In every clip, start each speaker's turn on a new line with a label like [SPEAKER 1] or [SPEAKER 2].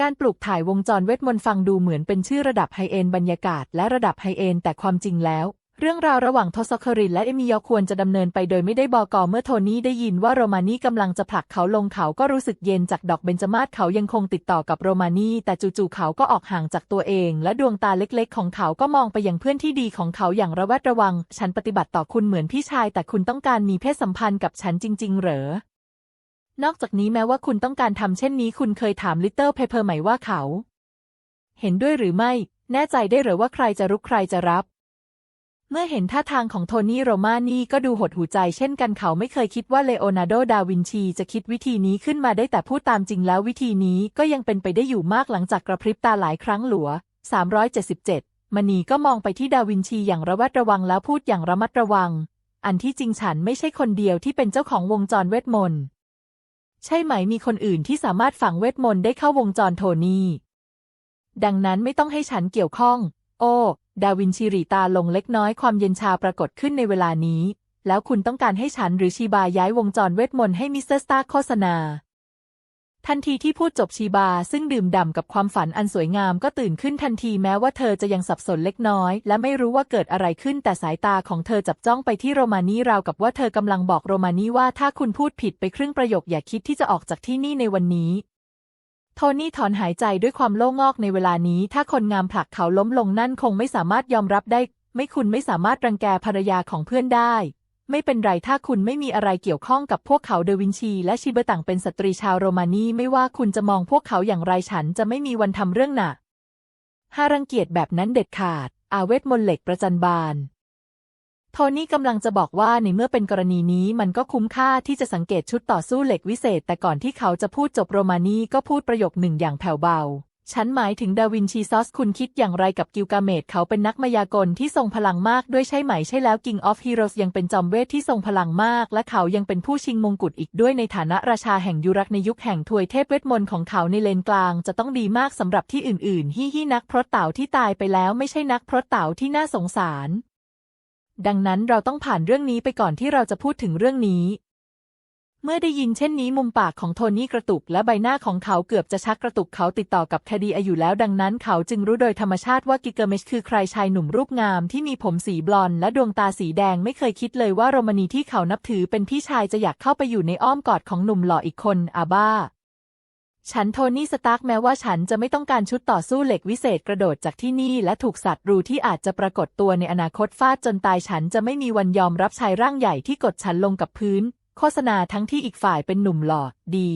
[SPEAKER 1] การปลูกถ่ายวงจรเวทมนต์ฟังดูเหมือนเป็นชื่อระดับไฮเอนบรรยากาศและระดับไฮเอนแต่ความจริงแล้ว เรื่องราวระหว่างทศครินและเอมิยอควรจะดำเนินไปโดยไม่ได้บอกอเมื่อโทนี่ได้ยินว่าโรมานีกำลังจะผลักเขาลงเขาก็รู้สึกเย็นจากดอกเบญจมาศเขายังคงติดต่อกับโรมานีแต่จู่ๆเขาก็ออกห่างจากตัวเอง และดวงตาเล็กๆ ของเขาก็มองไปยังเพื่อนที่ดีของเขาอย่างระแวดระวัง ฉันปฏิบัติต่อคุณเหมือนพี่ชาย แต่คุณต้องการมีเพศสัมพันธ์กับฉันจริง ๆ เหรอ นอกจากนี้แม้ว่าคุณต้องการทำเช่นนี้คุณเคยถามลิตเติ้ลเพเปอร์ไหมว่าเขา เห็นด้วยหรือไม่ แน่ใจได้หรือว่าใครจะรุกใครจะรับ เมื่อเห็นท่าทางของโทนี่โรมานี่ก็ดูหดหูใจเช่นกันเขาไม่เคยคิดว่าเลโอนาร์โด ดาวินชีจะคิดวิธีนี้ขึ้นมาได้แต่พูดตามจริงแล้ววิธีนี้ก็ยังเป็นไปได้อยู่มากหลังจากกระพริบตาหลายครั้งหลัว 377 มณีก็มองไปที่ดาวินชีอย่างระแวดระวังแล้วพูดอย่างระมัดระวัง อันที่จริงฉันไม่ใช่คนเดียวที่เป็นเจ้าของวงจรเวทมนต์ ใช่ไหมมีคนอื่นที่สามารถฝังเวทมนต์ได้เข้าวงจรโทนี่ ดังนั้นไม่ต้องให้ฉันเกี่ยวข้อง โอ้ ดาวินชิริตาลงเล็กน้อยความเย็นชาปรากฏขึ้นในเวลานี้ แล้วคุณต้องการให้ฉันหรือชีบาย้ายวงจรเวทมนต์ให้มิสเตอร์สตาร์โฆษณา ทันทีที่พูดจบชีบาซึ่งดื่มด่ำกับความฝันอันสวยงามก็ตื่นขึ้นทันทีแม้ว่าเธอจะยังสับสนเล็กน้อย และไม่รู้ว่าเกิดอะไรขึ้นแต่สายตาของเธอจับจ้องไปที่โรมานีราวกับว่าเธอกำลังบอกโรมานีว่าถ้าคุณพูดผิดไปครึ่งประโยคอย่าคิดที่จะออกจากที่นี่ในวันนี้ โทนี่ถอนหายใจด้วยความโล่งอกในเวลานี้ ถ้าคนงามผลักเขาล้มลงนั่นคงไม่สามารถยอมรับได้ ไม่คุณไม่สามารถรังแกภรรยาของเพื่อนได้ ไม่เป็นไรถ้าคุณไม่มีอะไรเกี่ยวข้องกับพวกเขาเดวินชีและชิเบต่างเป็นสตรีชาวโรมานีไม่ว่าคุณจะมองพวกเขาอย่างไรฉันจะไม่มีวันทำเรื่องหนักห้ารังเกียจแบบนั้นเด็ดขาด อาเวทมนเหล็กประจันบาน โทนี่กำลังจะบอกว่าในเมื่อเป็นกรณีนี้มันก็คุ้มค่าที่จะสังเกตชุดต่อสู้เหล็กวิเศษ แต่ก่อนที่เขาจะพูดจบโรมานีก็พูดประโยคหนึ่งอย่างแผ่วเบา ฉันหมายถึงดาวินชีซอสคุณคิดอย่างไรกับกิลกาเมตเขาเป็นนักมายากลที่ทรงพลังมากด้วยใช่ไหมใช่แล้ว King of Heroes ยังเป็นจอมเวทที่ทรงพลังมาก และเขายังเป็นผู้ชิงมงกุฎอีกด้วยในฐานะราชาแห่งยุรักในยุคแห่งทวยเทพเวทมนต์ของเขาในเลนกลาง จะต้องดีมากสำหรับที่อื่นๆฮิฮินักพรตเต่าที่ตายไปแล้วไม่ใช่นักพรตเต่าที่น่าสงสาร ดังนั้นเราต้องผ่านเรื่องนี้ไปก่อนที่เราจะพูดถึงเรื่องนี้ เมื่อได้ยินเช่นนี้มุมปากของโทนี่กระตุกและใบหน้าของเขาเกือบจะชักกระตุกเขาติดต่อกับคดีอายุแล้วดังนั้นเขาจึงรู้โดยธรรมชาติว่ากิเกอร์เมชคือใครชายหนุ่มรูปงามที่มีผมสีบลอนด์และดวงตาสีแดงไม่เคยคิดเลยว่าโรมานีที่เขานับถือเป็นพี่ชายจะอยากเข้าไปอยู่ในอ้อมกอดของหนุ่มหล่ออีกคนอาบ้า ฉันโทนี่สตาร์กแม้ว่าฉันจะไม่ต้องการชุดต่อสู้เหล็กวิเศษกระโดดจากที่นี่และถูกสัตว์รูที่อาจจะปรากฏตัวในอนาคตฟาดจนตายฉันจะไม่มีวันยอมรับชายร่างใหญ่ที่กดฉันลงกับพื้น โฆษณาทั้งที่อีกฝ่ายเป็นหนุ่มหล่อดี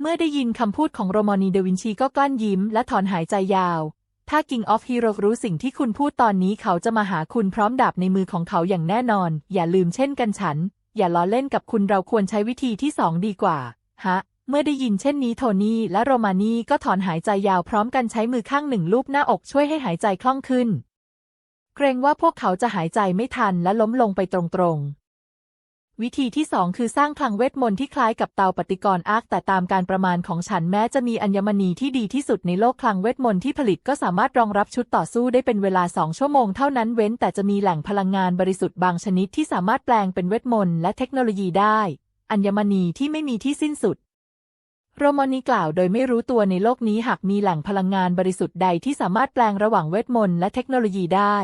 [SPEAKER 1] เมื่อได้ยินคำพูดของโรมานีเดวินชีก็กลั้นยิ้มและถอนหายใจยาว ถ้า King of Hero รู้สิ่งที่คุณพูดตอนนี้เขาจะมาหาคุณพร้อมดาบในมือของเขาอย่างแน่นอน อย่าลืมเช่นกันฉัน อย่าล้อเล่นกับคุณเราควรใช้วิธีที่สองดีกว่า ฮะเมื่อได้ยินเช่นนี้โทนี่และโรมานีก็ถอนหายใจยาวพร้อมกันใช้มือข้างหนึ่งลูบหน้าอกช่วยให้หายใจคล่องขึ้น เกรงว่าพวกเขาจะหายใจไม่ทันและล้มลงไปตรงๆ วิธีที่สองคือสร้างคลังเวทมนต์ที่คล้ายกับเตาปฏิกรณ์อาร์คแต่ตามการประมาณของฉันแม้จะมีอัญมณีที่ดีที่สุดในโลกคลังเวทมนต์ที่ผลิตก็สามารถรองรับชุดต่อสู้ได้เป็นเวลาสองชั่วโมงเท่านั้นเว้น แต่จะมีแหล่งพลังงานบริสุทธิ์บางชนิดที่สามารถแปลงเป็นเวทมนต์และเทคโนโลยีได้ อัญมณีที่ไม่มีที่สิ้นสุดโรมอนีกล่าวโดยไม่รู้ตัวในโลกนี้หากมีแหล่งพลังงานบริสุทธิ์ใดที่สามารถแปลงระหว่างเวทมนต์และเทคโนโลยีได้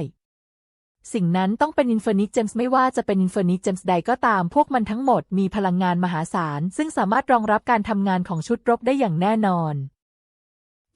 [SPEAKER 1] สิ่งนั้นต้องเป็นอินฟินิตเจมส์ไม่ว่าจะเป็นอินฟินิตเจมส์ใดก็ตาม พวกมันทั้งหมดมีพลังงานมหาศาล ซึ่งสามารถรองรับการทำงานของชุดรบได้อย่างแน่นอน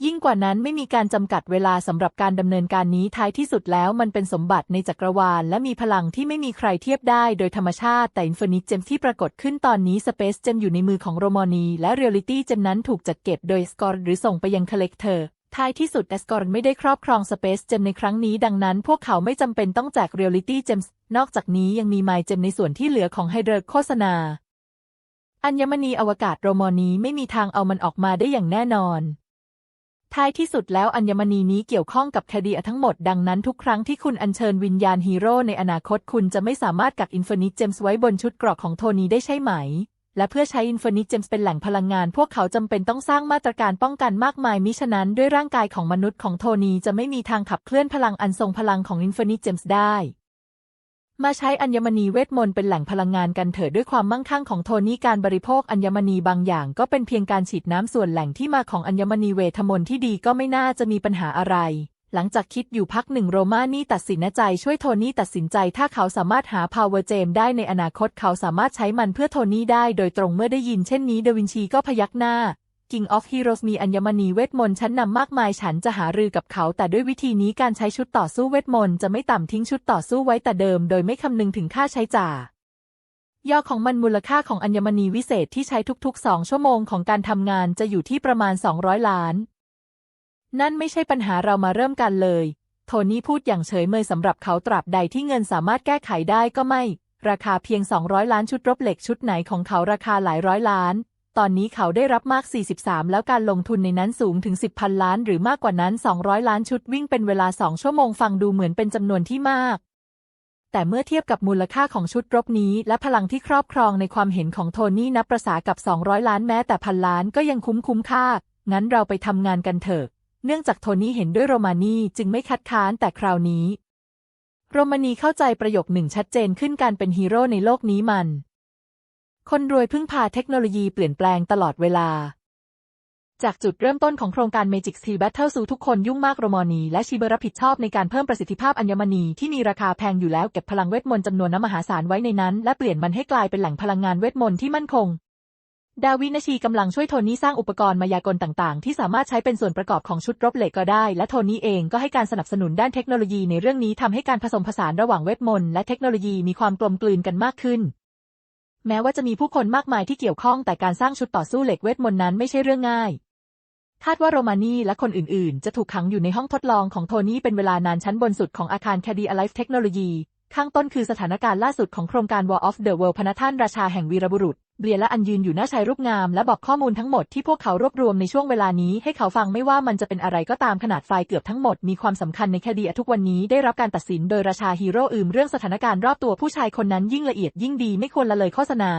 [SPEAKER 1] ยิ่งกว่านั้นไม่มีการจำกัดเวลาสำหรับการดำเนินการนี้ท้ายที่สุดแล้วมันเป็นสมบัติในจักรวาล และมีพลังที่ไม่มีใครเทียบได้โดยธรรมชาติ แต่อินฟินิตเจมที่ปรากฏขึ้นตอนนี้สเปซเจมอยู่ในมือของโรมอนี และเรียลิตี้เจมนั้นถูกจัดเก็บโดยสกอร์หรือส่งไปยังคาเลกเตอร์ ท้ายที่สุดแอสกอร์ไม่ได้ครอบครองสเปซเจมในครั้งนี้ดังนั้นพวกเขาไม่จำเป็นต้องแจกเรียลิตี้เจมส์นอกจากนี้ยังมีไมเจมในส่วนที่เหลือของไฮเดรโฆษณา อัญมณีอวกาศโรมอนี้ไม่มีทางเอามันออกมาได้อย่างแน่นอนท้ายที่สุดแล้วอัญมณีนี้เกี่ยวข้องกับคดีทั้งหมดดังนั้นทุกครั้งที่คุณอัญเชิญวิญญาณฮีโร่ในอนาคตคุณจะไม่สามารถกักอินฟินิตเจมส์ไว้บนชุดเกราะของโทนีได้ใช่ไหม และเพื่อใช้อินฟินิตเจมส์เป็นแหล่งพลังงาน พวกเขาจำเป็นต้องสร้างมาตรการป้องกันมากมายมิฉะนั้นด้วยร่างกายของมนุษย์ของโทนีจะไม่มีทางขับเคลื่อนพลังอันทรงพลังของอินฟินิตเจมส์ได้ มาใช้อัญมณีเวทมนต์เป็นแหล่งพลังงานกันเถิดด้วยความมั่งคั่งของโทนี่การบริโภคอัญมณีบางอย่าง ก็เป็นเพียงการฉีดน้ำส่วนแหล่งที่มาของอัญมณีเวทมนต์ที่ดีก็ไม่น่าจะมีปัญหาอะไร หลังจากคิดอยู่พักหนึ่งโรมานี่ตัดสินใจช่วยโทนี่ตัดสินใจถ้าเขาสามารถหา power gem ได้ในอนาคตเขาสามารถใช้มันเพื่อโทนี่ได้โดยตรงเมื่อได้ยินเช่นนี้เดวินชีก็พยักหน้า King of Heroes มีอัญมณีเวทมนต์ชั้นนำมากมายฉันจะหารือกับเขา แต่ด้วยวิธีนี้การใช้ชุดต่อสู้เวทมนต์จะไม่ต่ำทิ้งชุดต่อสู้ไว้แต่เดิม โดยไม่คำนึงถึงค่าใช้จ่ายย่อของมันมูลค่าของอัญมณีวิเศษที่ใช้ทุกๆ 2 ชั่วโมงของการทำงานจะอยู่ที่ประมาณ 200 ล้าน นั่นไม่ใช่ปัญหาเรามาเริ่มกันเลย โทนี่พูดอย่างเฉยเมยสำหรับเขาตราบใดที่เงินสามารถแก้ไขได้ก็ไม่ ราคาเพียง 200 ล้านชุดรบเหล็กชุดไหนของเขาราคาหลายร้อยล้าน ตอนนี้เขาได้รับมาก 43 แล้วการลงทุนในนั้นสูงถึง 10พันล้าน หรือมากกว่านั้น 200 ล้านชุดวิ่งเป็นเวลา 2 ชั่วโมงฟังดูเหมือนเป็นจำนวนที่มากแต่เมื่อเทียบกับมูลค่าของชุดรบนี้ และพลังที่ครอบครองในความเห็นของโทนี่นับประษากับ 200 ล้านแม้แต่พันล้านก็ยังคุ้มคุ้มค่า งั้นเราไปทำงานกันเถอะ เนื่องจากโทนี่เห็นด้วยโรมานีจึงไม่คัดค้านแต่คราวนี้ โรมานีเข้าใจประโยคหนึ่งชัดเจนขึ้นการเป็นฮีโร่ในโลกนี้มัน คนรวยพึ่งพาเทคโนโลยีเปลี่ยนแปลงตลอดเวลา จากจุดเริ่มต้นของโครงการ Magic Steel Battle สู่ทุกคนยุ่งมากโรมอนีและชีเบร์รับผิดชอบในการเพิ่มประสิทธิภาพอัญมณีที่มีราคาแพงอยู่แล้วเก็บพลังเวทมนต์จำนวนน้ำมหาศาลไว้ในนั้น และเปลี่ยนมันให้กลายเป็นแหล่งพลังงานเวทมนต์ที่มั่นคง ดาวินาชีกำลังช่วยโทนี่สร้างอุปกรณ์มายากลต่างๆ ที่สามารถใช้เป็นส่วนประกอบของชุดรบเหล็กก็ได้ และโทนี่เองก็ให้การสนับสนุนด้านเทคโนโลยีในเรื่องนี้ทำให้การผสมผสานระหว่างเวทมนต์และเทคโนโลยีมีความกลมกลืนกันมากขึ้น แม้ว่าจะมีผู้คนมากมายที่เกี่ยวข้องแต่การสร้างชุดต่อสู้เหล็กเวทมนต์นั้นไม่ใช่เรื่องง่าย คาดว่าโรมานีและคนอื่นๆ จะถูกขังอยู่ในห้องทดลองของโทนี่เป็นเวลานานชั้นบนสุดของอาคาร c a d y Alive Technology ข้างต้นคือสถานการณ์ล่าสุดของโครงการ War of the World พนัท่านราชาแห่งวีรบุรุษ เบียและอันยืนอยู่หน้าชายรูปงามและบอกข้อมูลทั้งหมดที่พวกเขารวบรวมในช่วงเวลานี้ให้เขาฟังไม่ว่ามันจะเป็นอะไรก็ตามขนาดไฟเกือบทั้งหมดมีความสำคัญในคดีทุกวันนี้ได้รับการตัดสินโดยราชาฮีโร่อื่มเรื่องสถานการณ์รอบตัวผู้ชายคนนั้นยิ่งละเอียดยิ่งดีไม่ควรละเลยโฆษณา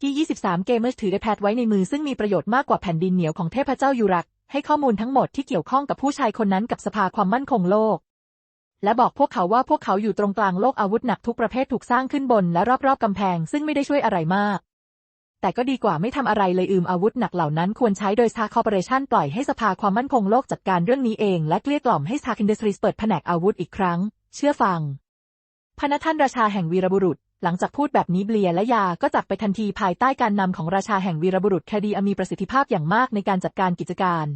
[SPEAKER 1] ที่ 23 เกมเมอร์ถือไอแพดไว้ในมือซึ่งมีประโยชน์มากกว่าแผ่นดินเหนียวของเทพเจ้ายูรัก ให้ข้อมูลทั้งหมดที่เกี่ยวข้องกับผู้ชายคนนั้นกับสภาความมั่นคงโลก และบอกพวกเขาว่าพวกเขาอยู่ตรงกลางโลกอาวุธหนักทุกประเภทถูกสร้างขึ้นบนและรอบๆกำแพงซึ่งไม่ได้ช่วยอะไรมาก แต่ก็ดีกว่าไม่ทำอะไรเลยอืมอาวุธหนักเหล่านั้นควรใช้โดยซาคอร์ปอเรชันปล่อยให้สภาความมั่นคงโลกจัดการเรื่องนี้เองและเกลี้ยกล่อมให้ซาคินเดสทรีสเปิดแผนกอาวุธอีกครั้ง เชื่อฟังพนัท่านราชาแห่งวีรบุรุษหลังจากพูดแบบนี้เบลียและยาก็จักไปทันทีภายใต้การนำของราชาแห่งวีรบุรุษแคดีอมีประสิทธิภาพอย่างมากในการจัดการกิจการ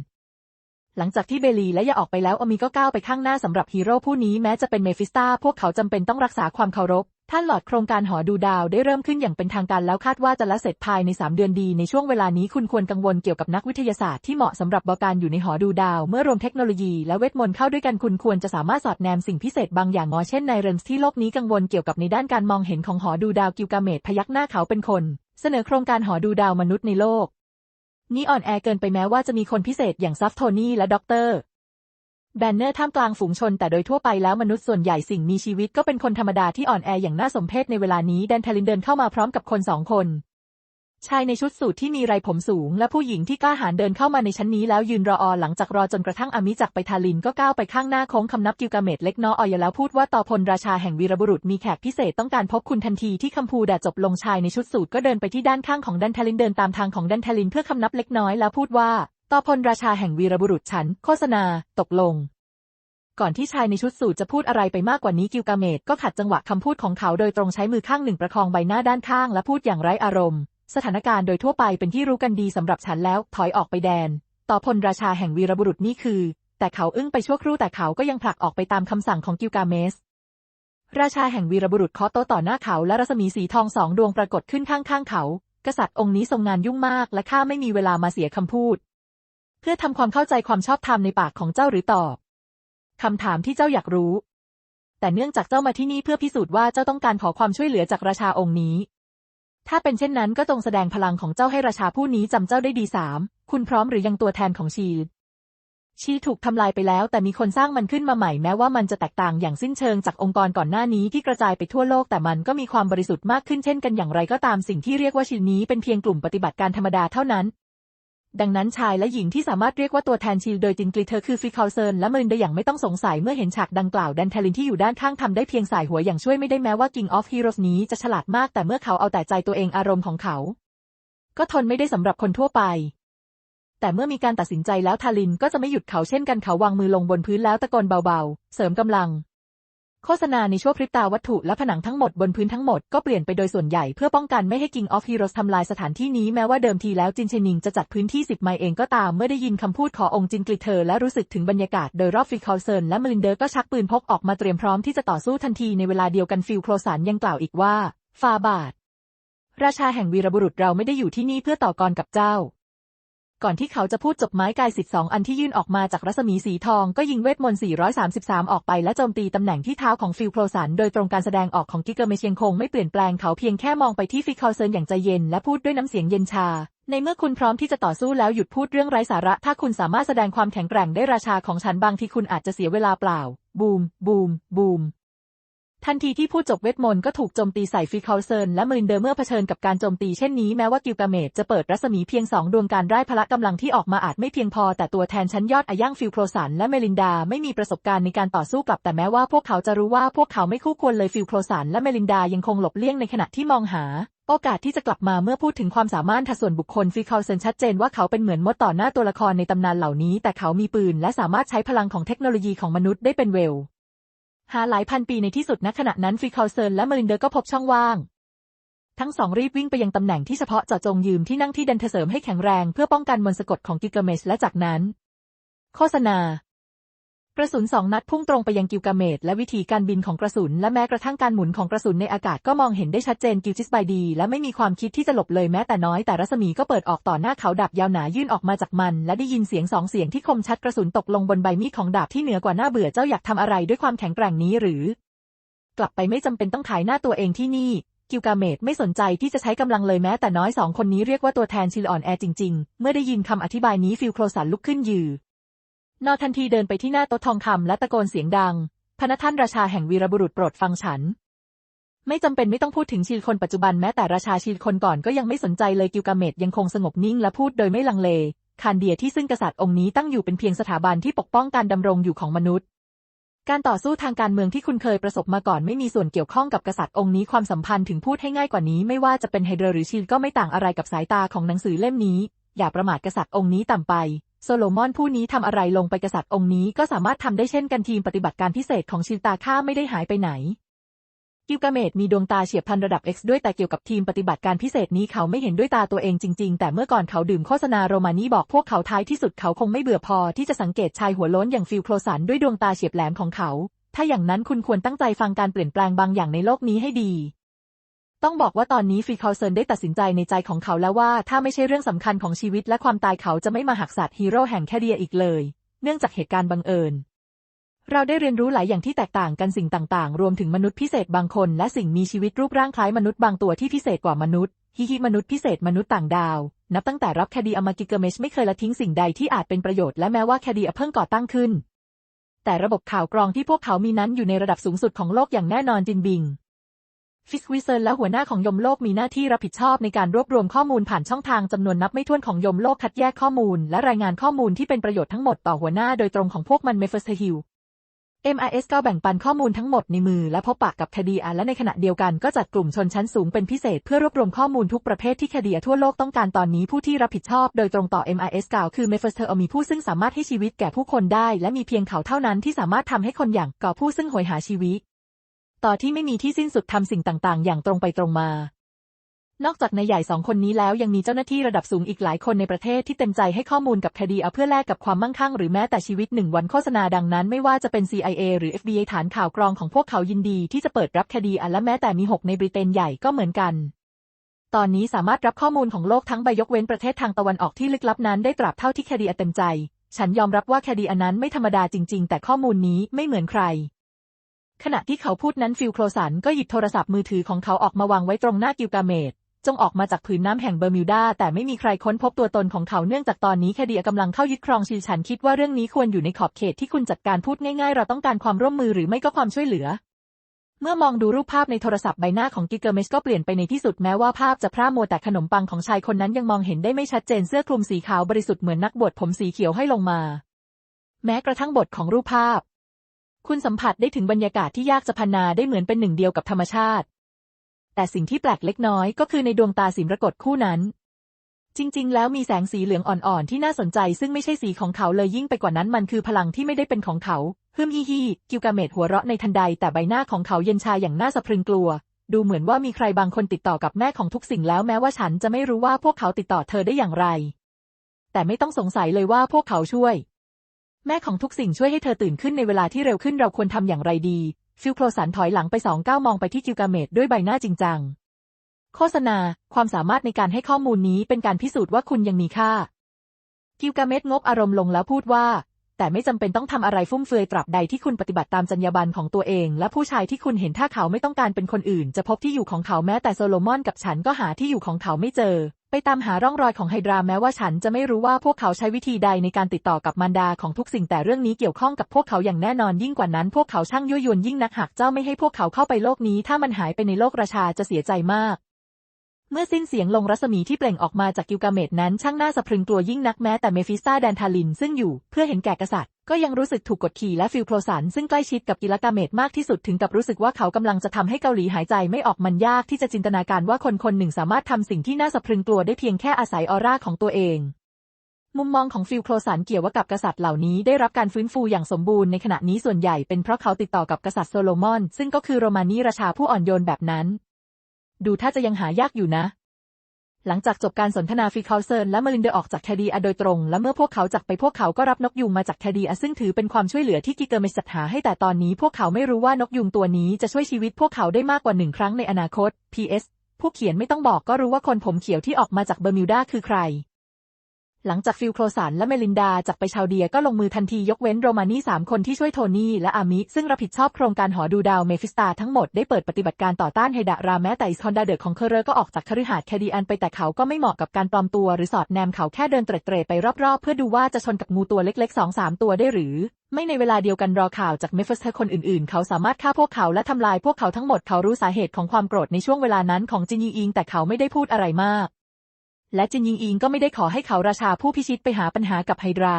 [SPEAKER 1] หลังจากที่เบลีและยาออกไปแล้วอมีก็ก้าวไปข้างหน้าสำหรับฮีโร่ผู้นี้แม้จะเป็นเมฟิสตาพวกเขาจำเป็นต้องรักษาความเคารพ ท่านหลอดโครงการหอดูดาวได้เริ่มขึ้นอย่างเป็นทางการแล้วคาดว่าจะละเสร็จภายใน 3 เดือนดี ในช่วงเวลานี้คุณควรกังวลเกี่ยวกับนักวิทยาศาสตร์ที่เหมาะสำหรับบการอยู่ในหอดูดาว เมื่อรวมเทคโนโลยีและเวทมนต์เข้าด้วยกันคุณควรจะสามารถสอดแนมสิ่งพิเศษบางอย่างงอเช่นในเรนส์ที่โลกนี้กังวลเกี่ยวกับในด้านการมองเห็นของหอดูดาวกิลกาเมตพยักหน้าเขาเป็นคน เสนอโครงการหอดูดาวมนุษย์ในโลก นี่อ่อนแอเกินไปแม้ว่าจะมีคนพิเศษอย่างซัฟโทนี่และด็อกเตอร์แบนเนอร์ท่ามกลางฝูงชนแต่โดยทั่วไปแล้วมนุษย์ส่วนใหญ่สิ่งมีชีวิตก็เป็นคนธรรมดาที่อ่อนแออย่างน่าสมเพชในเวลานี้แดนเทลินเดินเข้ามาพร้อมกับคนสองคน ชายในชุดสูทที่มีไรผมสูง และผู้หญิงที่กล้าหาญเดินเข้ามาในชั้นนี้แล้วยืนรออหลังจากรอจนกระทั่งอามิจักไปทาลินก็ก้าวไปข้างหน้าโค้งคำนับกิลกาเมตเล็กน้อยอแล้วพูดว่าต่อพลราชาแห่งวีรบุรุษมีแขกพิเศษต้องการพบคุณทันทีที่คำพูดาจบลงชายในชุดสูทก็เดินไปที่ด้านข้างของแดนเทลินเดินตามทางของแดนเทลินเพื่อคำนับเล็กน้อยแล้วพูดว่าต่อพลราชาแห่งวีรบุรุษฉัน โฆษณา ตกลงก่อนที่ชายในชุดสูทจะพูดอะไรไปมากกว่านี้กิลกาเมตก็ขัดจังหวะคำพูดของเขาโดยตรงใช้มือข้างหนึ่งประคองใบหน้าด้านข้างและพูดอย่างไร้อารมณ์ สถานการณ์โดยทั่วไปเป็นที่รู้กันดีสำหรับฉันแล้วถอยออกไปแดน ต่อพลราชาแห่งวีรบุรุษนี่คือ แต่เขาอึ้งไปชั่วครู่แต่เขาก็ยังผลักออกไปตามคำสั่งของกิลกาเมส ราชาแห่งวีรบุรุษเคาะโต๊ะต่อหน้าเขาและรัศมีสีทองสองดวงปรากฏขึ้นข้างๆเขา กษัตริย์องค์นี้ทรงงานยุ่งมาก และข้าไม่มีเวลามาเสียคำพูด เพื่อทำความเข้าใจความชอบธรรมในปากของเจ้าหรือตอบคำถามที่เจ้าอยากรู้ แต่เนื่องจากเจ้ามาที่นี่เพื่อพิสูจน์ว่าเจ้าต้องการขอความช่วยเหลือจากราชาองค์นี้ ถ้าเป็นเช่นนั้นก็จงแสดงพลังของเจ้าให้ราชาผู้นี้จำเจ้าได้ดีสาม คุณพร้อมหรือยังตัวแทนของชีชีถูกทำลายไปแล้วแต่มีคนสร้างมันขึ้นมาใหม่แม้ว่ามันจะแตกต่างอย่างสิ้นเชิงจากองค์กรก่อนหน้านี้ที่กระจายไปทั่วโลกแต่มันก็มีความบริสุทธิ์มากขึ้นเช่นกันอย่างไรก็ตามสิ่งที่เรียกว่าชีนี้เป็นเพียงกลุ่มปฏิบัติการธรรมดาเท่านั้น ดังนั้นชายและหญิงที่สามารถเรียกว่าตัวแทนชิลโดยจินกรีเธอคือฟิคาเซินและเมินได้อย่างไม่ต้องสงสัยเมื่อเห็นฉากดังกล่าวแดนเทลินที่อยู่ด้านข้างทำได้เพียงสายหัวอย่างช่วยไม่ได้แม้ว่า King of Heroes นี้จะฉลาดมากแต่เมื่อเขาเอาแต่ใจตัวเองอารมณ์ของเขา ก็ทนไม่ได้สำหรับคนทั่วไป แต่เมื่อมีการตัดสินใจแล้วทาลินก็จะไม่หยุดเขาเช่นกันเขาวางมือลงบนพื้นแล้วตะโกนเบาๆ เสริมกำลัง โฆษณาในชั่วพริบตาวัตถุและผนังทั้งหมดบนพื้นทั้งหมดก็เปลี่ยนไปโดยส่วนใหญ่เพื่อป้องกันไม่ให้ King of Heroes ทำลายสถานที่นี้แม้ว่าเดิมทีแล้วจินเชนิงจะจัดพื้นที่ 10 ไมล์เองก็ตามเมื่อได้ยินคำพูดขอองค์จินกลิเธอและรู้สึกถึงบรรยากาศโดยรอบฟิคาเซินและมลินเดอร์ก็ชักปืนพกออกมาเตรียมพร้อมที่จะต่อสู้ทันทีในเวลาเดียวกันฟิลโครสันยังกล่าวอีกว่าฟาบาทราชาแห่งวีรบุรุษเราไม่ได้อยู่ที่นี่เพื่อต่อกรกับเจ้า ก่อนที่เขาจะพูดจบไม้กายสิทธิ์สองอันที่ยื่นออกมาจากรัศมีสีทองก็ยิงเวทมนต์ 433 ออกไปและโจมตีตำแหน่งที่เท้าของฟิลโครสันโดยตรงการแสดงออกของกิเกอร์เมเชียงคงไม่เปลี่ยนแปลงเขาเพียงแค่มองไปที่ฟิคาเซินอย่างใจเย็นและพูดด้วยน้ำเสียงเย็นชา ในเมื่อคุณพร้อมที่จะต่อสู้แล้วหยุดพูดเรื่องไร้สาระ ถ้าคุณสามารถแสดงความแข็งแกร่งได้ราชาของฉันบางทีคุณอาจจะเสียเวลาเปล่า บูม บูม บูม ทันทีที่พูดจบเวทมนต์ก็ถูกโจมตีใส่ฟิคาเซินและมรินเดอร์เมื่อเผชิญกับการโจมตีเช่นนี้แม้ว่ากิลกาเมตจะเปิดรัศมีเพียงสองดวงการไร้พละกำลังที่ออกมาอาจไม่เพียงพอ แต่ตัวแทนชั้นยอดอาย่างฟิลโครสันและเมลินดาไม่มีประสบการณ์ในการต่อสู้กลับแต่แม้ว่าพวกเขาจะรู้ว่าพวกเขาไม่คู่ควรเลยฟิลโครสันและเมลินดายังคงหลบเลี่ยงในขณะที่มองหาโอกาสที่จะกลับมาเมื่อพูดถึงความสามารถทส่วนบุคคลฟิคาเซนชัดเจนว่าเขาเป็นเหมือนมดต่อหน้าตัวละครในตำนานเหล่านี้ แต่เขามีปืนและสามารถใช้พลังของเทคโนโลยีของมนุษย์ได้เป็นเวล หาหลายพันปีในที่สุดณขณะนั้นฟรีคาเซินและมารินเดอร์ก็พบช่องว่าง ทั้งสองรีบวิ่งไปยังตำแหน่งที่เฉพาะเจาะจงยืมที่นั่งที่ดันเสริมให้แข็งแรงเพื่อป้องกันมนต์สะกดของกิกเมชและจากนั้น โฆษณา กระสุนสองนัดพุ่งตรงไปยังกิลกาเมตและวิธีการบินของกระสุนและแม้กระทั่งการหมุนของกระสุนในอากาศก็มองเห็นได้ชัดเจนกิลจิสบายดี และไม่มีความคิดที่จะหลบเลยแม้แต่น้อยแต่รัศมีก็เปิดออกต่อหน้าเขาดาบยาวหนายื่นออกมาจากมัน และได้ยินเสียงสองเสียงที่คมชัดกระสุนตกลงบนใบมีดของดาบที่เหนือกว่าหน้าเบื่อเจ้าอยากทำอะไรด้วยความแข็งแกร่งนี้หรือ กลับไปไม่จำเป็นต้องขายหน้าตัวเองที่นี่กิลกาเมตไม่สนใจที่จะใช้กำลังเลยแม้แต่น้อยสองคนนี้เรียกว่าตัวแทนชิลออนแอจริง ๆ เมื่อได้ยินคำอธิบายนี้ฟิลโครสันลุกขึ้นยืน นอทันทีเดินไปที่หน้าโต๊ะทองคำและตะโกนเสียงดังพระท่านราชาแห่งวีรบุรุษโปรดฟังฉัน ไม่จำเป็นไม่ต้องพูดถึงชีลคนปัจจุบันแม้แต่ราชาชีลคนก่อนก็ยังไม่สนใจเลยกิลกาเมตยังคงสงบนิ่งและพูดโดยไม่ลังเล คานเดียที่ซึ่งกษัตริย์องค์นี้ตั้งอยู่เป็นเพียงสถาบันที่ปกป้องการดำรงอยู่ของมนุษย์ การต่อสู้ทางการเมืองที่คุณเคยประสบมาก่อนไม่มีส่วนเกี่ยวข้องกับกษัตริย์องค์นี้ความสัมพันธ์ถึงพูดให้ง่ายกว่านี้ไม่ว่าจะเป็นไฮเดรหรือชีลก็ไม่ต่างอะไรกับสายตาของหนังสือเล่มนี้ อย่าประมาทกษัตริย์องค์นี้ต่ำไป โซโลมอนผู้นี้ทำอะไรลงไปกษัตริย์องค์นี้ก็สามารถทำได้เช่นกันทีมปฏิบัติการพิเศษของชิลตาค่าไม่ได้หายไปไหน กิลกาเมตมีดวงตาเฉียบพลันระดับ X ด้วยแต่เกี่ยวกับทีมปฏิบัติการพิเศษนี้เขาไม่เห็นด้วยตาตัวเองจริง ๆ แต่เมื่อก่อนเขาดื่มโฆษณาโรมานีบอกพวกเขาท้ายที่สุดเขาคงไม่เบื่อพอที่จะสังเกตชายหัวโล้นอย่างฟิลโครสันด้วยดวงตาเฉียบแหลมของเขา ถ้าอย่างนั้นคุณควรตั้งใจฟังการเปลี่ยนแปลงบางอย่างในโลกนี้ให้ดี ต้องบอกว่าตอนนี้ฟีคาเซินได้ตัดสินใจในใจของเขาแล้วว่าถ้าไม่ใช่เรื่องสำคัญของชีวิตและความตายเขาจะไม่มาหักสัตว์ฮีโร่แห่งแคเดียอีกเลย เนื่องจากเหตุการณ์บังเอิญ เราได้เรียนรู้หลายอย่างที่แตกต่างกันสิ่งต่างๆ รวมถึงมนุษย์พิเศษบางคน และสิ่งมีชีวิตรูปร่างคล้ายมนุษย์บางตัวที่พิเศษกว่ามนุษย์ฮิฮิมนุษย์พิเศษมนุษย์ต่างดาว นับตั้งแต่รับแคดีอมากิเกเมชไม่เคยละทิ้งสิ่งใดที่อาจเป็นประโยชน์และแม้ว่าแคดีเพิ่งก่อตั้งขึ้น แต่ระบบข่าวกรองที่พวกเขามีนั้นอยู่ในระดับสูงสุดของโลกอย่างแน่นอนจินบิง ฟิสวิเซนและหัวหน้าของยมโลกมีหน้าที่รับผิดชอบในการรวบรวมข้อมูลผ่านช่องทางจำนวนนับไม่ถ้วนของยมโลกคัดแยกข้อมูล และรายงานข้อมูลที่เป็นประโยชน์ทั้งหมดต่อหัวหน้าโดยตรงของพวกมันเมเฟอร์เซฮิล MIS ก็แบ่งปันข้อมูลทั้งหมดในมือและพบปะกับคดีอาและในขณะเดียวกันก็จัดกลุ่มชนชั้นสูงเป็นพิเศษเพื่อรวบรวมข้อมูลทุกประเภทที่คดีทั่วโลกต้องการตอนนี้ผู้ที่รับผิดชอบโดยตรงต่อ MIS กล่าวคือเมเฟอร์เซอมีผู้ซึ่งสามารถให้ชีวิตแก่ผู้คนได้ และมีเพียงเขาเท่านั้นที่สามารถทำให้คนอย่างก่อผู้ซึ่งหอยหาชีวิต ต่อที่ไม่มีที่สิ้นสุดทำสิ่งต่างๆ อย่างตรงไปตรงมา นอกจากนายใหญ่สองคนนี้แล้วยังมีเจ้าหน้าที่ระดับสูงอีกหลายคนในประเทศที่เต็มใจให้ข้อมูลกับคดีเอาเพื่อแลกกับความมั่งคั่งหรือแม้แต่ชีวิตหนึ่งวันโฆษณาดังนั้นไม่ว่าจะเป็น CIA หรือ FBI ฐานข่าวกรองของพวกเขายินดีที่จะเปิดรับคดีอันและแม้แต่มีหกในบริเตนใหญ่ก็เหมือนกันตอนนี้สามารถรับข้อมูลของโลกทั้งใบยกเว้นประเทศทางตะวันออกที่ลึกลับนั้นได้ตราบเท่าที่คดีอเต็มใจ ฉันยอมรับว่าคดีอันนั้นไม่ธรรมดาจริง ๆ แต่ข้อมูลนี้ไม่เหมือนใคร ขณะที่เขาพูดนั้นฟิลโครสันก็หยิบโทรศัพท์มือถือของเขาออกมาวางไว้ตรงหน้ากิลกาเมตจงออกมาจากผืนน้ำแห่งเบอร์มิวดาแต่ไม่มีใครค้นพบตัวตนของเขาเนื่องจากตอนนี้คดีกำลังเข้ายึดครองชิลฉันคิดว่าเรื่องนี้ควรอยู่ในขอบเขตที่คุณจัดการพูดง่ายๆ เราต้องการความร่วมมือหรือไม่ก็ความช่วยเหลือ เมื่อมองดูรูปภาพในโทรศัพท์ใบหน้าของกิเกอร์เมชก็เปลี่ยนไปในที่สุดแม้ว่าภาพจะพร่ามัวแต่ขนมปังของชายคนนั้นยังมองเห็นได้ไม่ชัดเจนเสื้อคลุมสีขาวบริสุทธิ์เหมือนนักบวชผมสีเขียวให้ลงมา แม้กระทั่งบทของรูปภาพ คุณสัมผัสได้ถึงบรรยากาศที่ยากจะพรรณนาได้เหมือนเป็นหนึ่งเดียวกับธรรมชาติ แต่สิ่งที่แปลกเล็กน้อยก็คือในดวงตาสีมรกตคู่นั้น จริง ๆ แล้วมีแสงสีเหลืองอ่อนๆที่น่าสนใจ ซึ่งไม่ใช่สีของเขาเลยยิ่งไปกว่านั้นมันคือพลังที่ไม่ได้เป็นของเขาฮึมฮิฮิกิวกาเมตหัวเราะในทันใด แต่ใบหน้าของเขาเย็นชาอย่างน่าสะพรึงกลัว ดูเหมือนว่ามีใครบางคนติดต่อกับแม่ของทุกสิ่งแล้วแม้ว่าฉันจะไม่รู้ว่าพวกเขาติดต่อเธอได้อย่างไร แต่ไม่ต้องสงสัยเลยว่าพวกเขาช่วย แม่ของทุกสิ่งช่วยให้เธอตื่นขึ้นในเวลาที่เร็วขึ้นเราควรทำอย่างไรดี ฟิลโคลสันถอยหลังไปสองก้าวมองไปที่กิวกาเมตด้วยใบหน้าจริงจัง โฆษณา ความสามารถในการให้ข้อมูลนี้เป็นการพิสูจน์ว่าคุณยังมีค่า กิวกาเมตงบอารมณ์ลงแล้วพูดว่า แต่ไม่จำเป็นต้องทำอะไรฟุ่มเฟือยตราบใดที่คุณปฏิบัติตามจรรยาบรรณของตัวเอง และผู้ชายที่คุณเห็นถ้าเขาไม่ต้องการเป็นคนอื่น จะพบที่อยู่ของเขาแม้แต่โซโลมอนกับฉันก็หาที่อยู่ของเขาไม่เจอ ไปตามหาร่องรอยของไฮดราแม้ว่าฉันจะไม่รู้ว่าพวกเขาใช้วิธีใดในการติดต่อกับมารดาของทุกสิ่งแต่เรื่องนี้เกี่ยวข้องกับพวกเขาอย่างแน่นอนยิ่งกว่านั้น พวกเขาช่างยั่วยวนยิ่งนักหากเจ้าไม่ให้พวกเขาเข้าไปโลกนี้ ถ้ามันหายไปในโลกราชาจะเสียใจมาก เมื่อสิ้นเสียงลงรัศมีที่เปล่งออกมาจากกิลกาเมตนั้นช่างน่าสะพรึงกลัวยิ่งนักแม้แต่เมฟิสตาแดนทาลินซึ่งอยู่เพื่อเห็นแก่กษัตริย์ ก็ยังรู้สึกถูกกดขี่และฟิลโครสันซึ่งใกล้ชิดกับกิลกาเมตมากที่สุดถึงกับรู้สึกว่าเขากำลังจะทำให้เกาหลีหายใจไม่ออกมันยากที่จะจินตนาการว่าคนคนหนึ่งสามารถทำสิ่งที่น่าสะพรึงกลัวได้เพียงแค่อาศัยออร่าของตัวเอง มุมมองของฟิลโครสันเกี่ยวกับกษัตริย์เหล่านี้ได้รับการฟื้นฟูอย่างสมบูรณ์ในขณะนี้ส่วนใหญ่เป็นเพราะเขาติดต่อกับกษัตริย์โซโลมอน ซึ่งก็คือโรมานีราชาผู้อ่อนโยนแบบนั้น ดูถ้าจะยังหายากอยู่นะ หลังจากจบการสนทนาฟิคาเซินและมาลินเดออกจากแคดีอาโดยตรง และเมื่อพวกเขาจากไปพวกเขาก็รับนกยุงมาจากแคดีอาซึ่งถือเป็นความช่วยเหลือที่กิเกอร์เมจัดหาให้แต่ตอนนี้พวกเขาไม่รู้ว่านกยุงตัวนี้จะช่วยชีวิตพวกเขาได้มากกว่าหนึ่งครั้งในอนาคต P.S. ผู้เขียนไม่ต้องบอกก็รู้ว่าคนผมเขียวที่ออกมาจากเบอร์มิวดาคือใคร หลังจากฟิลโครสันและเมลินดาจากไปชาวเดียก็ลงมือทันทียกเว้นโรมานี่สามคนที่ช่วยโทนี่และอามิ ซึ่งรับผิดชอบโครงการหอดูดาวเมฟิสตาทั้งหมดได้เปิดปฏิบัติการต่อต้านไฮดะราแม้แต่อิสคอนดาเดอร์ของเคเรก็ออกจากคฤหาสน์แคดีอันไปแต่เขาก็ไม่เหมาะกับการปลอมตัวหรือสอดแนมเขาแค่เดินเตร็ดๆไปรอบๆ เพื่อดูว่าจะชนกับงูตัวเล็กๆสองสามตัวได้หรือ ไม่ในเวลาเดียวกันรอข่าวจากเมฟิสเตอร์คนอื่นๆ เขาสามารถฆ่าพวกเขาและทำลายพวกเขาทั้งหมดเขารู้สาเหตุของความโกรธในช่วงเวลานั้นของจินยีอิงแต่เขาไม่ได้พูดอะไรมาก และจินยิงอิงก็ไม่ได้ขอให้เขาราชาผู้พิชิตไปหาปัญหากับไฮดรา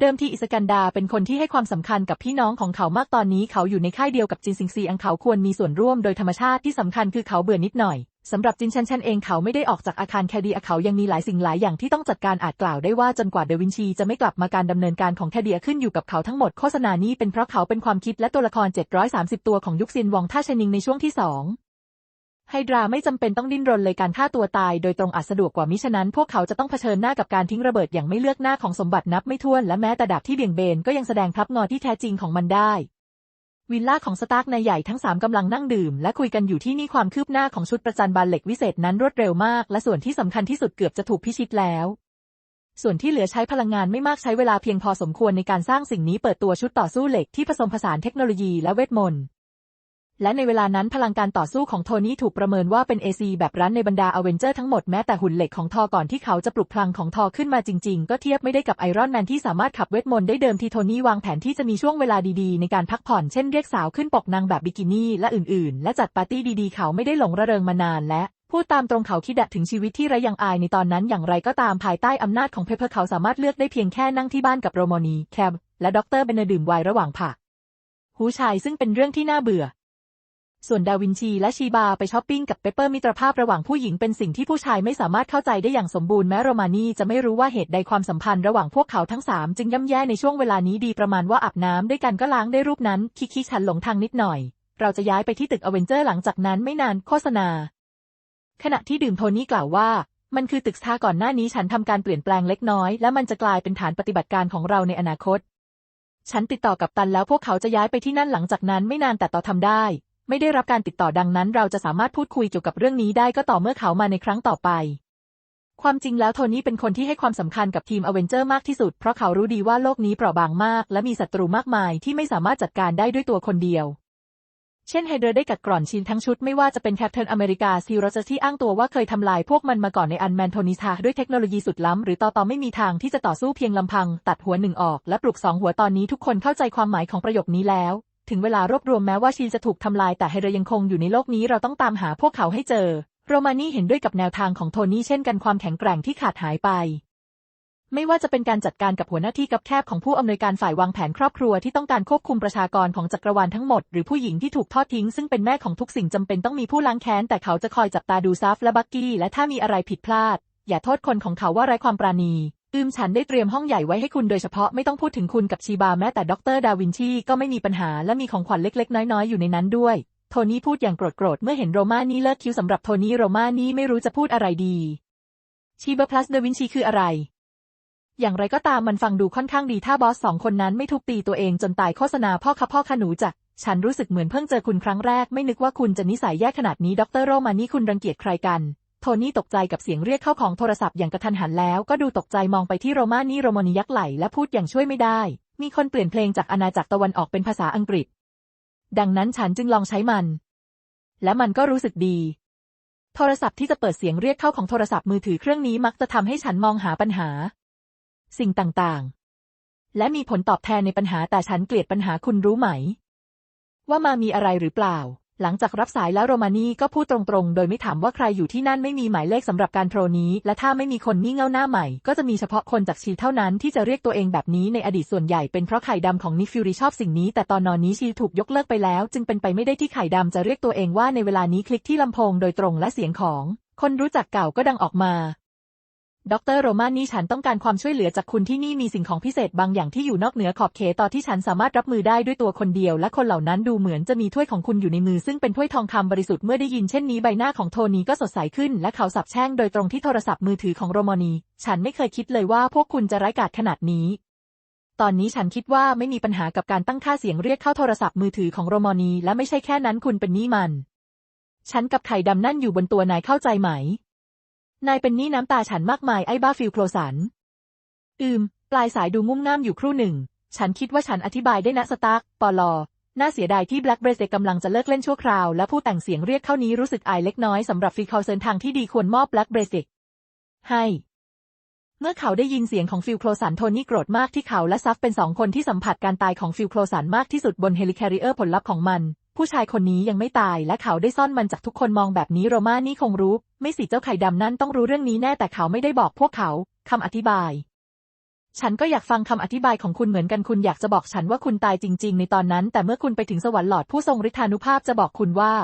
[SPEAKER 1] เดิมทีอิสกันดาเป็นคนที่ให้ความสำคัญกับพี่น้องของเขามากตอนนี้เขาอยู่ในค่ายเดียวกับจินซิงซีอังเขาควรมีส่วนร่วมโดยธรรมชาติที่สำคัญคือเขาเบื่อนิดหน่อยสำหรับจินชันชันเองเขาไม่ได้ออกจากอาคารแคดีเขายังมีหลายสิ่งหลายอย่างที่ต้องจัดการอาจกล่าวได้ว่าจนกว่าเดวินชีจะไม่กลับมาการดำเนินการของแคดีขึ้นอยู่กับเขาทั้งหมดโฆษณานี้เป็นเพราะเขาเป็นความคิดและตัวละคร 730 ตัวของยุคซินวองท่าชนิงในช่วงที่สอง ไฮดราไม่จำเป็นต้องดิ้นรนเลยการฆ่าตัวตายโดยตรงอาจสะดวกกว่ามิฉะนั้น พวกเขาจะต้องเผชิญหน้ากับการทิ้งระเบิดอย่างไม่เลือกหน้าของสมบัตินับไม่ถ้วนและแม้แต่ดาบที่เบี่ยงเบนก็ยังแสดงพลับงอที่แท้จริงของมันได้ วิลล่าของสตาร์กนายใหญ่ทั้งสามกำลังนั่งดื่ม และคุยกันอยู่ที่นี่ความคืบหน้าของชุดประจันบานเหล็กวิเศษนั้นรวดเร็วมาก และส่วนที่สำคัญที่สุดเกือบจะถูกพิชิตแล้วส่วนที่เหลือใช้พลังงานไม่มากใช้เวลาเพียงพอสมควรในการสร้างสิ่งนี้เปิดตัวชุดต่อสู้เหล็กที่ผสมผสานเทคโนโลยีและเวทมนต์ และในเวลานั้นพลังการต่อสู้ของโทนี่ถูกประเมินว่าเป็นเอซีแบบรั้นในบรรดาอเวนเจอร์ทั้งหมดแม้แต่หุ่นเหล็กของทอก่อนที่เขาจะปลุกพลังของทอขึ้นมาจริงๆ ก็เทียบไม่ได้กับไอรอนแมนที่สามารถขับเวทมนต์ได้เดิมทีโทนี่วางแผนที่จะมีช่วงเวลาดีๆ ในการพักผ่อนเช่นเรียกสาวขึ้นปกนางแบบบิกินี่และอื่นๆ และจัดปาร์ตี้ดีๆ เขาไม่ได้หลงระเริงมานานและพูดตามตรงเขาคิดถึงชีวิตที่ไร้ยังอายในตอนนั้นอย่างไรก็ตามภายใต้อำนาจของเพเปอร์เขาสามารถเลือกได้เพียงแค่นั่งที่บ้านกับโรโมนีแคบและด็อกเตอร์เนดื่มไวน์ระหว่างผักหูชายซึ่งเป็นเรื่องที่น่าเบื่อ ส่วนดาวินชีและชีบาไปช้อปปิ้งกับเปเปอร์มิตรภาพระหว่างผู้หญิงเป็นสิ่งที่ผู้ชายไม่สามารถเข้าใจได้อย่างสมบูรณ์แม้โรมานีจะไม่รู้ว่าเหตุใดความสัมพันธ์ระหว่างพวกเขาทั้งสามจึงย่ำแย่ในช่วงเวลานี้ดีประมาณว่าอาบน้ำด้วยกันก็ล้างได้รูปนั้น คิคิฉันหลงทางนิดหน่อย เราจะย้ายไปที่ตึกอเวนเจอร์หลังจากนั้นไม่นานโฆษณา ขณะที่ดื่มโทนี่กล่าวว่า มันคือตึกท่าก่อนหน้านี้ฉันทำการเปลี่ยนแปลงเล็กน้อย และมันจะกลายเป็นฐานปฏิบัติการของเราในอนาคตฉันติดต่อกับตันแล้วพวกเขาจะย้ายไปที่นั่นหลังจากนั้นไม่นานแต่ต่อทำได้ ไม่ได้รับการติดต่อดังนั้น เราจะสามารถพูดคุยเกี่ยวกับเรื่องนี้ได้ก็ต่อเมื่อเขามาในครั้งต่อไป ความจริงแล้วโทนี่เป็นคนที่ให้ความสำคัญกับทีมอเวนเจอร์มากที่สุด เพราะเขารู้ดีว่าโลกนี้เปราะบางมาก และมีศัตรูมากมายที่ไม่สามารถจัดการได้ด้วยตัวคนเดียวเช่นไฮเดรได้กัดกร่อนชินทั้งชุดไม่ว่าจะเป็นแคปเทนอเมริกาซีโรจที่อ้างตัวว่าเคยทำลายพวกมันมาก่อนในอันแมนโทนิซาด้วยเทคโนโลยีสุดล้ำหรือต่อต่อไม่มีทางที่จะต่อสู้เพียงลำพัง ตัดหัวหนึ่งออกและปลุกสองหัวตอนนี้ทุกคนเข้าใจความหมายของประโยคนี้แล้ว ถึงเวลารวบรวมแม้ว่าชีจะถูกทำลายแต่ไฮเรยังคงอยู่ในโลกนี้เราต้องตามหาพวกเขาให้เจอ โรมานี่เห็นด้วยกับแนวทางของโทนี่เช่นกันความแข็งแกร่งที่ขาดหายไป ไม่ว่าจะเป็นการจัดการกับหัวหน้าที่กับแคบของผู้อำนวยการฝ่ายวางแผนครอบครัวที่ต้องการควบคุมประชากรของจักรวาลทั้งหมดหรือผู้หญิงที่ถูกทอดทิ้งซึ่งเป็นแม่ของทุกสิ่งจำเป็นต้องมีผู้ล้างแค้นแต่เขาจะคอยจับตาดูซัฟและบักกี้และถ้ามีอะไรผิดพลาด อย่าโทษคนของเขาว่าไร้ความปราณี อืมฉันได้เตรียมห้องใหญ่ไว้ให้คุณโดยเฉพาะไม่ต้องพูดถึงคุณกับชีบาแม้แต่ด็อกเตอร์ดาวินชีก็ไม่มีปัญหาและมีของขวัญเล็ก ๆ น้อยๆอยู่ในนั้นด้วย โทนี่พูดอย่างโกรธๆเมื่อเห็นโรมานี่เลิกคิ้วสำหรับโทนี่โรมานี่ไม่รู้จะพูดอะไรดี ชีบาพลัสเดวินชีคืออะไร อย่างไรก็ตามมันฟังดูค่อนข้างดีถ้าบอสสองคนนั้นไม่ทุบตีตัวเองจนตายโฆษณาพ่อคะพ่อคะหนูจักฉันรู้สึกเหมือนเพิ่งเจอคุณครั้งแรก ไม่นึกว่าคุณจะนิสัยแย่ขนาดนี้ดรโรมานี่คุณรังเกียจใครกัน โทนี่ตกใจกับเสียงเรียกเข้าของโทรศัพท์อย่างกระทันหันแล้วก็ดูตกใจมองไปที่โรมานี่โรมนียักไหลและพูดอย่างช่วยไม่ได้ มีคนเปลี่ยนเพลงจากอาณาจักรตะวันออกเป็นภาษาอังกฤษ ดังนั้นฉันจึงลองใช้มัน และมันก็รู้สึกดี โทรศัพท์ที่จะเปิดเสียงเรียกเข้าของโทรศัพท์มือถือเครื่องนี้มักจะทำให้ฉันมองหาปัญหา สิ่งต่างๆ และมีผลตอบแทนในปัญหาแต่ฉันเกลียดปัญหาคุณรู้ไหม ว่ามามีอะไรหรือเปล่า หลังจากรับสายแล้วโรมานีก็พูดตรงๆ โดยไม่ถามว่าใครอยู่ที่นั่นไม่มีหมายเลขสำหรับการโทรนี้ และถ้าไม่มีคนนี่เง่าหน้าใหม่ ก็จะมีเฉพาะคนจากชีเท่านั้นที่จะเรียกตัวเองแบบนี้ในอดีตส่วนใหญ่เป็นเพราะไข่ดำของนิฟิวรีชอบสิ่งนี้ แต่ตอนนอนนี้ชีถูกยกเลิกไปแล้ว จึงเป็นไปไม่ได้ที่ไข่ดำจะเรียกตัวเองว่าในเวลานี้คลิกที่ลำโพงโดยตรงและเสียงของ คนรู้จักเก่าก็ดังออกมา ดรโรมานี่ฉันต้องการความช่วยเหลือจากคุณที่นี่มีสิ่งของพิเศษบางอย่างที่อยู่นอกเหนือขอบเขตต่อที่ฉันสามารถรับมือได้ด้วยตัวคนเดียว และคนเหล่านั้นดูเหมือนจะมีถ้วยของคุณอยู่ในมือซึ่งเป็นถ้วยทองคำบริสุทธิ์เมื่อได้ยินเช่นนี้ใบหน้าของโทนี่ก็สดใสขึ้น และเขาสับแช่งโดยตรงที่โทรศัพท์มือถือของโรมานี ฉันไม่เคยคิดเลยว่าพวกคุณจะไร้กาจขนาดนี้ตอนนี้ฉันคิดว่าไม่มีปัญหากับการตั้งค่าเสียงเรียกเข้าโทรศัพท์มือถือของโรมานีและไม่ใช่แค่นั้นคุณเป็นนี้มัน ฉันกับไข่ดำนั่นอยู่บนตัวนายเข้าใจไหม นายเป็นหนี้น้ำตาฉันมากมายไอ้บ้าฟิลโคลสัน อืม ปลายสายดูงุ่มง่ามอยู่ครู่หนึ่ง ฉันคิดว่าฉันอธิบายได้นะสตาร์กปอลอ น่าเสียดายที่แบล็กเบรเซกำลังจะเลิกเล่นชั่วคราว และผู้แต่งเสียงเรียกเข้านี้รู้สึกอายเล็กน้อยสำหรับฟิลคาเซนทางที่ดีควรมอบแบล็กเบรเซกให้ เมื่อเขาได้ยินเสียงของฟิลโคลสันโทนี่โกรธมากที่เขาและซัฟเป็นสองคนที่สัมผัสการตายของฟิลโคลสันมากที่สุดบนเฮลิคอปเตอร์ผลลัพธ์ของมัน ผู้ชายคนนี้ยังไม่ตายและเขาได้ซ่อนมันจากทุกคนมองแบบนี้โรมานี่คงรู้ ไม่สิเจ้าไข่ดำนั่นต้องรู้เรื่องนี้แน่แต่เขาไม่ได้บอกพวกเขาคำอธิบาย ฉันก็อยากฟังคำอธิบายของคุณเหมือนกันคุณอยากจะบอกฉันว่าคุณตายจริง ๆ ในตอนนั้น แต่เมื่อคุณไปถึงสวรรค์หลอดผู้ทรงฤทธานุภาพจะบอกคุณว่า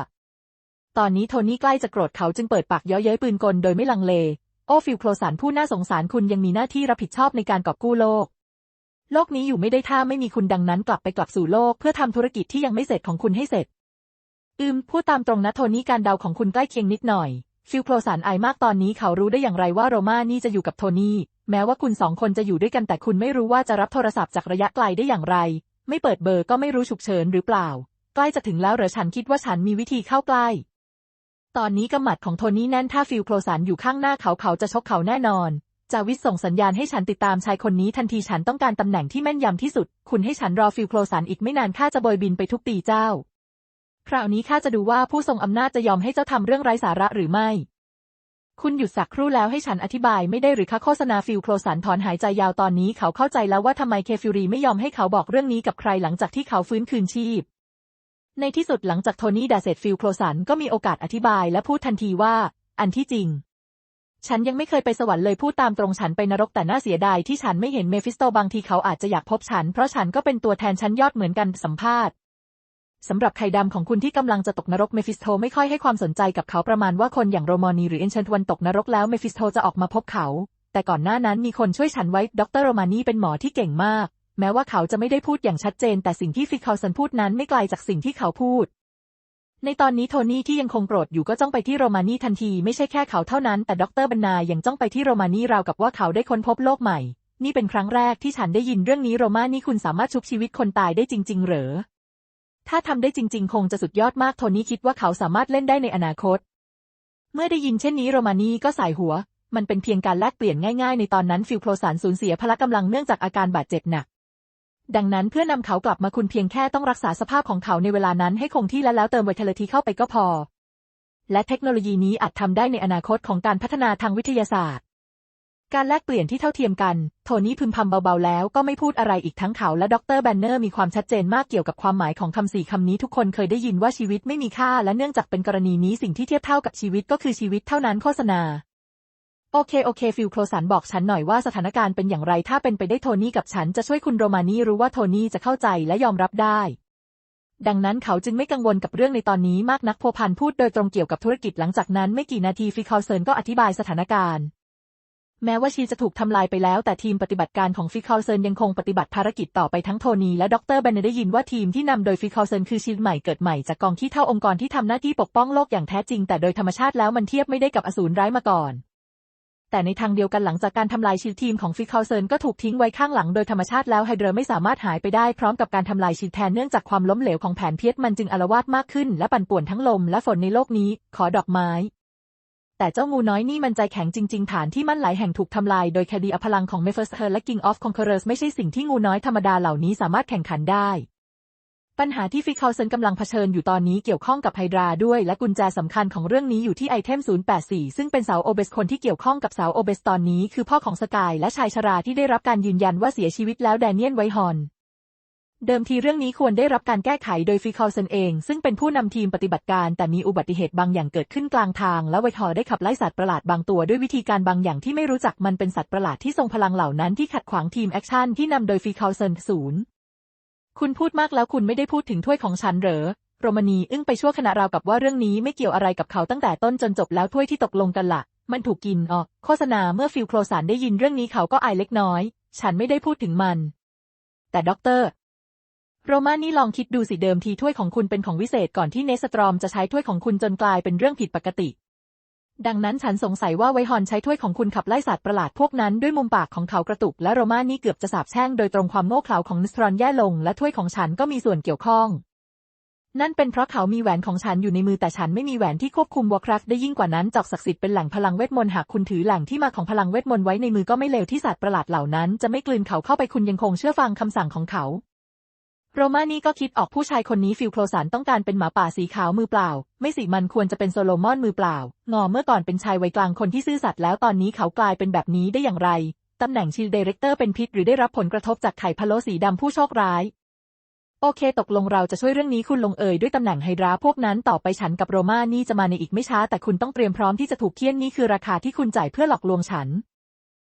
[SPEAKER 1] ตอนนี้โทนี่ใกล้จะโกรธเขาจึงเปิดปากเย้อเย้ยปืนกลโดยไม่ลังเล โอฟิลโคลสันผู้น่าสงสารคุณยังมีหน้าที่รับผิดชอบในการกอบกู้โลก โลกนี้อยู่ไม่ได้ถ้าไม่มีคุณดังนั้นกลับไปกลับสู่โลกเพื่อทำธุรกิจที่ยังไม่เสร็จของคุณให้เสร็จ อืม พูดตามตรงนะโทนี่การเดาของคุณใกล้เคียงนิดหน่อย ฟิลโคลสันอายมากตอนนี้เขารู้ได้อย่างไรว่าโรมานี่จะอยู่กับโทนี่ แม้ว่าคุณสองคนจะอยู่ด้วยกันแต่คุณไม่รู้ว่าจะรับโทรศัพท์จากระยะไกลได้อย่างไร ไม่เปิดเบอร์ก็ไม่รู้ฉุกเฉินหรือเปล่า ใกล้จะถึงแล้วเหรอฉันคิดว่าฉันมีวิธีเข้าใกล้ ตอนนี้กำหมัดของโทนี่แน่นถ้าฟิลโคลสันอยู่ข้างหน้าเขาเขาจะชกเขาแน่นอน จาวิสส่งสัญญาณให้ฉันติดตามชายคนนี้ทันทีฉันต้องการตำแหน่งที่แม่นยำที่สุด คุณให้ฉันรอฟิลโคลสันอีกไม่นานข้าจะโบยบินไปทุกปีเจ้า คราวนี้ข้าจะดูว่าผู้ทรงอำนาจจะยอมให้เจ้าทำเรื่องไร้สาระหรือไม่ คุณหยุดสักครู่แล้วให้ฉันอธิบายไม่ได้หรือคะโฆษณาฟิลโคลสันถอนหายใจยาวตอนนี้เขาเข้าใจแล้วว่าทำไมเคฟิรีไม่ยอมให้เขาบอกเรื่องนี้กับใครหลังจากที่เขาฟื้นคืนชีพ ในที่สุดหลังจากโทนี่ดาเซตฟิลโคลสันก็มีโอกาสอธิบายและพูดทันทีว่า อันที่จริง ฉันยังไม่เคยไปสวรรค์เลยพูดตามตรงฉันไปนรกแต่น่าเสียดายที่ฉันไม่เห็นเมฟิสโตบางทีเขาอาจจะอยากพบฉัน เพราะฉันก็เป็นตัวแทนชั้นยอดเหมือนกันสัมภาษณ์สำหรับไข่ดำของคุณที่กำลังจะตกนรกเมฟิสโตไม่ค่อยให้ความสนใจกับเขาประมาณว่าคนอย่างโรมอนีหรือเอนเชนทวันตกนรกแล้วเมฟิสโตจะออกมาพบเขา แต่ก่อนหน้านั้นมีคนช่วยฉันไว้ดรโรมานีเป็นหมอที่เก่งมาก แม้ว่าเขาจะไม่ได้พูดอย่างชัดเจน แต่สิ่งที่ฟิคคาสันพูดนั้นไม่ไกลจากสิ่งที่เขาพูด ในตอนนี้โทนี่ที่ยังคงโกรธอยู่ก็จ้องไปที่โรมานีทันทีไม่ใช่แค่เขาเท่านั้นแต่ดรบรรณายังจ้องไปที่โรมานีราวกับว่าเขาได้ค้นพบโลกใหม่ นี่เป็นครั้งแรกที่ฉันได้ยินเรื่องนี้โรมานี่คุณสามารถชุบชีวิตคนตายได้จริง ๆ เหรอ ถ้าทำได้จริง ๆ คงจะสุดยอดมากโทนี่คิดว่าเขาสามารถเล่นได้ในอนาคต เมื่อได้ยินเช่นนี้โรมานีก็สายหัว มันเป็นเพียงการแลกเปลี่ยนง่าย ๆ ในตอนนั้นฟิลโคลสันสูญเสียพละกำลังเนื่องจากอาการบาดเจ็บหนัก ดังนั้นเพื่อนำเขากลับมาคุณเพียงแค่ต้องรักษาสภาพของเขาในเวลานั้นให้คงที่และแล้วเติมไวท์เทเลทีเข้าไปก็พอ และเทคโนโลยีนี้อาจทำได้ในอนาคตของการพัฒนาทางวิทยาศาสตร์ การแลกเปลี่ยนที่เท่าเทียมกัน โทนี่พึมพำเบาๆแล้วก็ไม่พูดอะไรอีกทั้งเขาและดรแบนเนอร์มีความชัดเจนมากเกี่ยวกับความหมายของคำสี่คำนี้ทุกคนเคยได้ยินว่าชีวิตไม่มีค่าและเนื่องจากเป็นกรณีนี้สิ่งที่เทียบเท่ากับชีวิตก็คือชีวิตเท่านั้นโฆษณา โอเคโอเคฟิลโคลสันบอกฉันหน่อยว่าสถานการณ์เป็นอย่างไรถ้าเป็นไปได้โทนี่กับฉันจะช่วยคุณโรมานี่รู้ว่าโทนี่จะเข้าใจและยอมรับได้ ดังนั้นเขาจึงไม่กังวลกับเรื่องในตอนนี้มากนักโพพันพูดโดยตรงเกี่ยวกับธุรกิจหลังจากนั้นไม่กี่นาทีฟิคาเซินก็อธิบายสถานการณ์ แม้ว่าชีจะถูกทำลายไปแล้ว แต่ทีมปฏิบัติการของฟิคาเซินยังคงปฏิบัติภารกิจต่อไปทั้งโทนีและดรแบนเนได้ยินว่าทีมที่นำโดยฟิคาเซินคือชีใหม่เกิดใหม่จากกองที่เท่าองค์กรที่ทำหน้าที่ปกป้องโลกอย่างแท้จริง แต่โดยธรรมชาติแล้วมันเทียบไม่ได้กับอสูรร้ายมาก่อน แต่ในทางเดียวกันหลังจากการทำลายชีทีมของฟิคาเซินก็ถูกทิ้งไว้ข้างหลังโดยธรรมชาติแล้วไฮเดรไม่สามารถหายไปได้พร้อมกับการทำลายชีแทนเนื่องจากความล้มเหลวของแผนเพียรมันจึงอาละวาดมากขึ้นและปั่นป่วนทั้งลมและฝนในโลกนี้ ขอดอกไม้แต่เจ้างูน้อยนี่มันใจแข็งจริง ๆ ฐานที่มั่นหลายแห่งถูกทำลายโดยแคดีอพลังของเมเฟอร์สเฮอร์และ King of Conquerors ไม่ใช่สิ่งที่งูน้อยธรรมดาเหล่านี้สามารถแข่งขันได้ ปัญหาที่ฟิคเคาเซนกำลังเผชิญอยู่ตอนนี้เกี่ยวข้องกับไฮดราด้วย และกุญแจสำคัญของเรื่องนี้อยู่ที่ไอเทม 084 ซึ่งเป็นเสาโอเบสคนที่เกี่ยวข้องกับเสาโอเบสตอนนี้คือพ่อของสกายและชายชราที่ได้รับการยืนยันว่าเสียชีวิตแล้วแดเนียนไวฮอนเดิมทีเรื่องนี้ควรได้รับการแก้ไขโดยฟิคเคาเซนเอง ซึ่งเป็นผู้นำทีมปฏิบัติการแต่มีอุบัติเหตุบางอย่างเกิดขึ้นกลางทาง และไวทอได้ขับไล่สัตว์ประหลาดบางตัวด้วยวิธีการบางอย่างที่ไม่รู้จักมันเป็นสัตว์ประหลาดที่ทรงพลังเหล่านั้นที่ขัดขวางทีมแอคชั่นที่นำโดยฟิคาเซนศูนย์ คุณพูดมากแล้วคุณไม่ได้พูดถึงถ้วยของฉันเหรอ โรมานีอึ้งไปชั่วขณะราวกับว่าเรื่องนี้ไม่เกี่ยวอะไรกับเขาตั้งแต่ต้นจนจบแล้วถ้วยที่ตกลงกันละ่ะ มันถูกกินออโฆษณาเมื่อฟิลโคลสันได้ยินเรื่องนี้เขาก็อายเล็กน้อย ฉันไม่ได้พูดถึงมัน แต่ด็อกเตอร์โรมานี่ลองคิดดูสิเดิมทีถ้วยของคุณเป็นของวิเศษก่อนที่เนสตรอมจะใช้ถ้วยของคุณจนกลายเป็นเรื่องผิดปกติ ดังนั้นฉันสงสัยว่าไวฮอนใช้ถ้วยของคุณขับไล่สัตว์ประหลาดพวกนั้นด้วยมุมปากของเขากระตุกและโรมานี่เกือบจะสาบแช่งโดยตรงความโง่เขลาของนิสตรอนแย่ลงและถ้วยของฉันก็มีส่วนเกี่ยวข้อง นั่นเป็นเพราะเขามีแหวนของฉันอยู่ในมือแต่ฉันไม่มีแหวนที่ควบคุมวอร์คราฟได้ยิ่งกว่านั้นจอกศักดิ์สิทธิ์เป็นแหล่งพลังเวทมนต์หากคุณถือแหล่งที่มาของพลังเวทมนต์ไว้ในมือก็ไม่เลวที่สัตว์ประหลาดเหล่านั้น จะไม่กลืนเขาเข้าไปคุณยังคงเชื่อฟังคำสั่งของเขา โรมานี่ก็คิดออกผู้ชายคนนี้ฟิลโคลสันต้องการเป็นหมาป่าสีขาวมือเปล่า ไม่สิมันควรจะเป็นโซโลมอนมือเปล่า งอเมื่อก่อนเป็นชายวัยกลางคนที่ซื่อสัตย์แล้วตอนนี้เขากลายเป็นแบบนี้ได้อย่างไร ตำแหน่งชีลเดเรคเตอร์เป็นพิษหรือได้รับผลกระทบจากไข่พะโล้สีดำผู้โชคร้าย โอเค ตกลงเราจะช่วยเรื่องนี้คุณลงเอยด้วยตำแหน่งไฮดราพวกนั้นต่อไปฉันกับโรมานี่จะมาในอีกไม่ช้า แต่คุณต้องเตรียมพร้อมที่จะถูกเคี่ยนนี่คือราคาที่คุณจ่ายเพื่อหลอกลวงฉัน